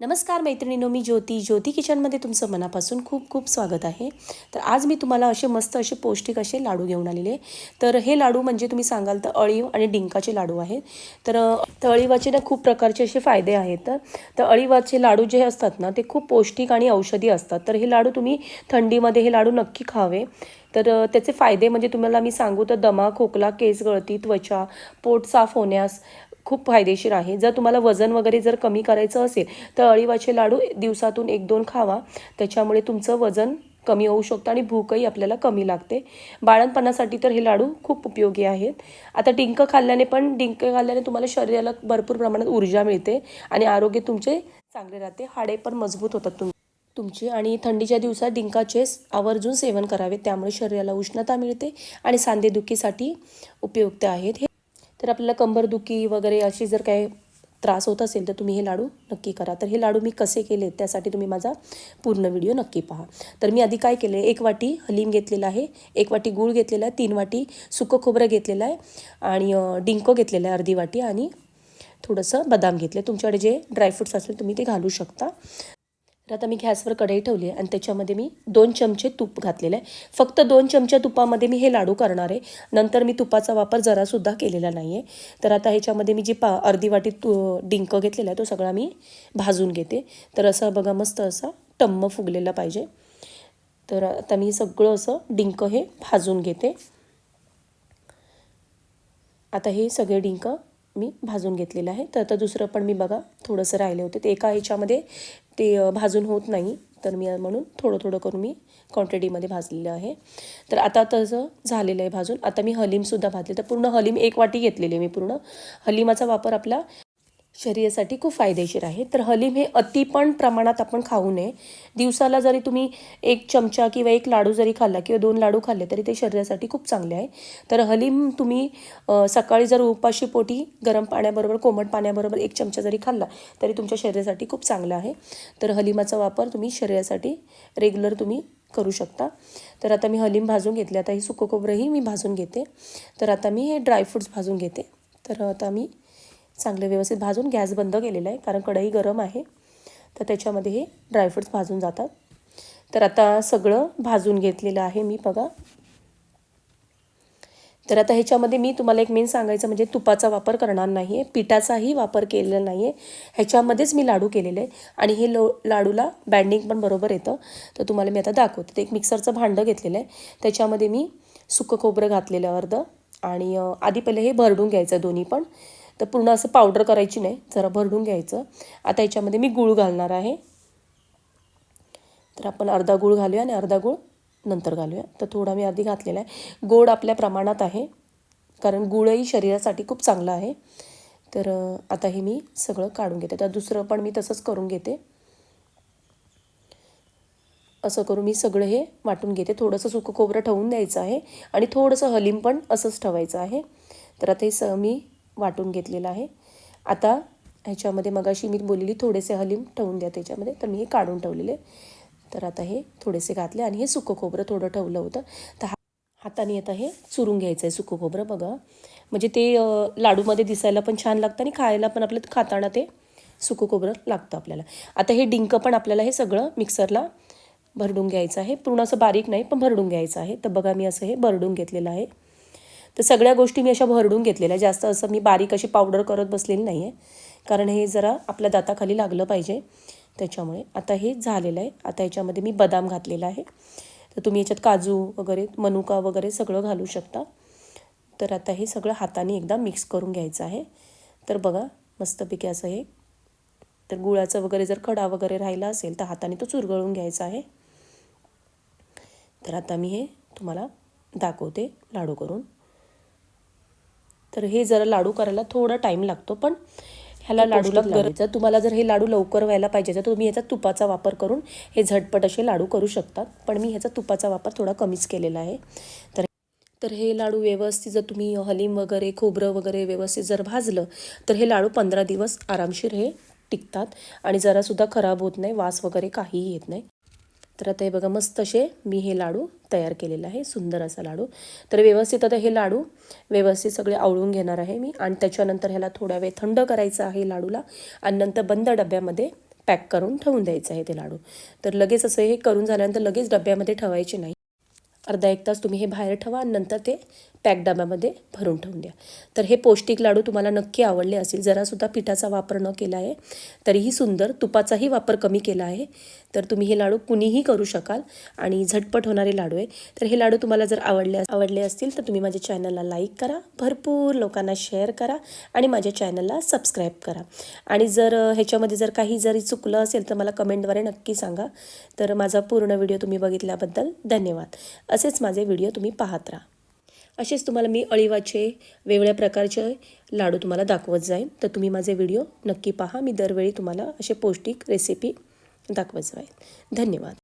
नमस्कार मैत्रिणीनो मी ज्योती. ज्योती किचनमध्ये तुमचं मनापासून खूप खूप स्वागत आहे. तर आज मी तुम्हाला असे मस्त असे पौष्टिक असे लाडू घेऊन आलेले. तर हे लाडू म्हणजे तुम्ही सांगाल तर अळीव आणि डिंकाचे लाडू आहेत. तर अळीवाचे ना खूप प्रकारचे असे फायदे आहेत. तर अळीवाचे लाडू जे असतात ना ते खूप पौष्टिक आणि औषधी असतात. तर हे लाडू तुम्ही थंडीमध्ये हे लाडू नक्की खावे. तर त्याचे फायदे म्हणजे तुम्हाला मी सांगू तर दमा खोकला केस गळती त्वचा पोट साफ होण्यास खूप फायदेशीर आहे. जर तुम्हाला वजन वगैरे जर कमी करायचं असेल तर अळीवाचे लाडू दिवसातून एक दोन खावा. त्याच्यामुळे तुमचं वजन कमी होऊ शकतं आणि भूकही आपल्याला कमी लागते. बाळणपणासाठी तर हे लाडू खूप उपयोगी आहेत. आता डिंक खाल्ल्याने पण डिंक खाल्ल्याने तुम्हाला शरीराला भरपूर प्रमाणात ऊर्जा मिळते आणि आरोग्य तुमचे चांगले राहते. हाडे पण मजबूत होतात तुम तुमची आणि थंडीच्या दिवसात डिंकाचे आवर्जून सेवन करावे. त्यामुळे शरीराला उष्णता मिळते आणि सांधेदुखीसाठी उपयुक्त आहेत. हे तर आपल्याला कंबरदुखी वगैरे अशी जर काही त्रास होत असेल तर तुम्ही हे लाडू नक्की करा. तर हे लाडू मी कसे केले त्यासाठी तुम्ही माझा पूर्ण व्हिडिओ नक्की पहा. तर मी आधी काय केलं आहे एक वाटी हलीम घेतलेला आहे एक वाटी गूळ घेतलेला आहे तीन वाटी सुकं खोबरं घेतलेलं आहे आणि डिंको घेतलेलं आहे अर्धी वाटी आणि थोडंसं बदाम घेतलं. तुमच्याकडे जे ड्रायफ्रुट्स असतील तुम्ही ते घालू शकता. तर आता मी गॅसवर कढई ठेवली आहे आणि त्याच्यामध्ये मी दोन चमचे तूप घातलेलं आहे. फक्त दोन चमच्या तुपामध्ये मी हे लाडू करणार आहे. नंतर मी तुपाचा वापर जरासुद्धा केलेला नाही आहे. तर आता ह्याच्यामध्ये मी जी पा अर्धी वाटी तू डिंक घेतलेला आहे तो सगळा मी भाजून घेते. तर असं बघा मस्त असा टम्म फुगलेला पाहिजे. तर आता मी सगळं असं डिंक हे भाजून घेते. आता हे सगळे डिंक मी भाजून घेतलेलं आहे. तर आता दुसरं पण मी बघा थोडंसं राहिले होते. ते एका ह्याच्यामध्ये ते भाजून होत नाही. तर मी म्हणून थोडं थोडं करून मी क्वांटिटीमध्ये भाजलेलं आहे. तर आता तसं झालेलं आहे भाजून. आता मी हलीमसुद्धा भाजले. तर पूर्ण हलीम एक वाटी घेतलेली आहे मी पूर्ण. हलीमाचा वापर आपला शरीरासाठी खूप फायदेशीर आहे. तर हलीम हे अति पण प्रमाणात आपण खाऊ नये. दिवसाला जरी तुम्ही एक चमचा किंवा एक लाडू जरी खाल्ला किंवा दोन लाडू खाल्ले तरी ते शरीरासाठी खूप चांगले आहे. तर हलीम तुम्ही सकाळी जर उपाशी पोटी गरम पाण्याबरोबर कोमट पाण्याबरोबर एक चमचा जरी खाल्ला तरी तुमच्या शरीरासाठी खूप चांगलं आहे. तर हलीमाचा वापर तुम्ही शरीरासाठी रेग्युलर तुम्ही करू शकता. तर आता मी हलीम भाजून घेतले. आता ही सुकं खोबरंही मी भाजून घेते. तर आता मी हे ड्रायफ्रूट्स भाजून घेते. तर आता मी चांगले व्यवस्थित भाजून गॅस बंद केलेला आहे कारण कढई गरम आहे. तर त्याच्यामध्ये हे ड्रायफ्रूट्स भाजून जातात. तर आता सगळं भाजून घेतलेलं आहे मी बघा. तर आता ह्याच्यामध्ये मी तुम्हाला एक मेन सांगायचं म्हणजे तुपाचा वापर करणार नाही आहे पिठाचाही वापर केलेला नाही आहे ह्याच्यामध्येच मी लाडू केलेले आहे आणि हे लो लाडूला बँडिंग पण बरोबर येतं. तर तुम्हाला मी आता दाखवते. ते एक मिक्सरचं भांडं घेतलेलं आहे. त्याच्यामध्ये मी सुकं खोबरं घातलेलं आहे आणि आधी पहिले हे भरडून घ्यायचं दोन्ही पण. तर पूर्ण असं पावडर करायची नाही जरा भरडून घ्यायचं. आता याच्यामध्ये मी गूळ घालणार आहे. तर आपण अर्धा गूळ घालूया आणि अर्धा गूळ नंतर घालूया. तर थोडा मी आधी घातलेला आहे. गोड आपल्या प्रमाणात आहे कारण गुळही शरीरासाठी खूप चांगलं आहे. तर आता हे मी सगळं काढून घेते. तर दुसरं पण मी तसंच करून घेते. असं करून मी सगळं हे वाटून घेते. थोडंसं सुकं खोबरं ठेवून द्यायचं आहे आणि थोडंसं हलीम पण असंच ठेवायचं आहे. तर आता हे स मी वाटून घेतलेलं आहे. आता ह्याच्यामध्ये मगाशी मी बोललेली थोडेसे हलीम ठेवून द्या त्याच्यामध्ये. तर मी हे काढून ठेवलेले. तर आता हे थोडेसे घातले आणि हे सुकं खोबरं थोडं ठेवलं होतं. तर हा हाताने आता हे चुरून घ्यायचं आहे सुकं खोबरं बघा. म्हणजे ते लाडूमध्ये दिसायला पण छान लागतं आणि खायला पण आपलं खाताना ते सुकं खोबरं लागतं आपल्याला. आता हे डिंक पण आपल्याला हे सगळं मिक्सरला भरडून घ्यायचं आहे. पूर्ण असं बारीक नाही पण भरडून घ्यायचं आहे. तर बघा मी असं हे भरडून घेतलेलं आहे. तर सगळ्या गोष्टी मी अशा भरडून घेतलेल्या जास्त असं मी बारीक अशी पावडर करत बसलेली नाही आहे कारण हे जरा आपल्या दाताखाली लागलं पाहिजे. त्याच्यामुळे आता हे झालेलं आहे. आता याच्यामध्ये मी बदाम घातलेला आहे. तर तुम्ही याच्यात काजू वगैरे मनुका वगैरे सगळं घालू शकता. तर आता हे सगळं हाताने एकदा मिक्स करून घ्यायचं आहे. तर बघा मस्तपैकी असं हे. तर गुळाचं वगैरे जर खडा वगैरे राहिला असेल तर हाताने तो चुरगळून घ्यायचा आहे. तर आता मी हे तुम्हाला दाखवते लाडू करून. तर हे जरा लाडू करायला थोडा टाईम लागतो पण ह्याला लाडूला गरज जर तुम्हाला जर हे लाडू लवकर व्हायला पाहिजे तर तुम्ही ह्याचा तुपाचा वापर करून हे झटपट असे लाडू करू शकतात पण मी ह्याचा तुपाचा वापर थोडा कमीच केलेला आहे. तर तर हे लाडू व्यवस्थित जर तुम्ही हलीम वगैरे खोबरं वगैरे व्यवस्थित जर भाजलं तर हे लाडू पंधरा दिवस आरामशीर हे टिकतात. आणि जरासुद्धा खराब होत नाही वास वगैरे काहीही येत नाही. तर आता हे बघा मस्त असे मी हे लाडू तयार केलेलं आहे सुंदर असा लाडू. तर व्यवस्थित आता हे लाडू व्यवस्थित सगळे आवळून घेणार आहे मी. आणि त्याच्यानंतर ह्याला थोडा वेळ थंड करायचं आहे लाडूला. आणि नंतर बंद डब्यामध्ये पॅक करून ठेवून द्यायचं आहे ते लाडू. तर लगेच असं हे करून झाल्यानंतर लगेच डब्यामध्ये ठेवायचे नाही. अर्धा एक तास तुम्ही हे बाहेर ठेवा आणि नंतर ते पॅक डब्यामध्ये भरून ठेवून द्या. तर हे पौष्टिक लाडू तुम्हाला नक्की आवडले असतील जरासुद्धा पिठाचा वापर न केला आहे तरीही सुंदर तुपाचाही वापर कमी केला आहे. तर तुम्ही हे लाडू कुणीही करू शकाल आणि झटपट होणारे लाडू आहे. तर हे लाडू तुम्हाला जर आवडले आवडले असतील तर तुम्ही माझ्या चॅनलला लाईक करा भरपूर लोकांना शेअर करा आणि माझ्या चॅनलला सबस्क्राईब करा. आणि जर ह्याच्यामध्ये जर काही जरी चुकलं असेल तर मला कमेंटद्वारे नक्की सांगा. तर माझा पूर्ण व्हिडिओ तुम्ही बघितल्याबद्दल धन्यवाद. असेच माझे व्हिडिओ तुम्ही पाहत राहा. असेच तुम्हाला मी अळीवाचे वेगवेगळ्या प्रकारचे लाडू तुम्हाला दाखवत जाईन. तर तुम्ही माझे व्हिडिओ नक्की पहा. मी दरवेळी तुम्हाला असे पौष्टिक रेसिपी दाखवत जाईल धन्यवाद.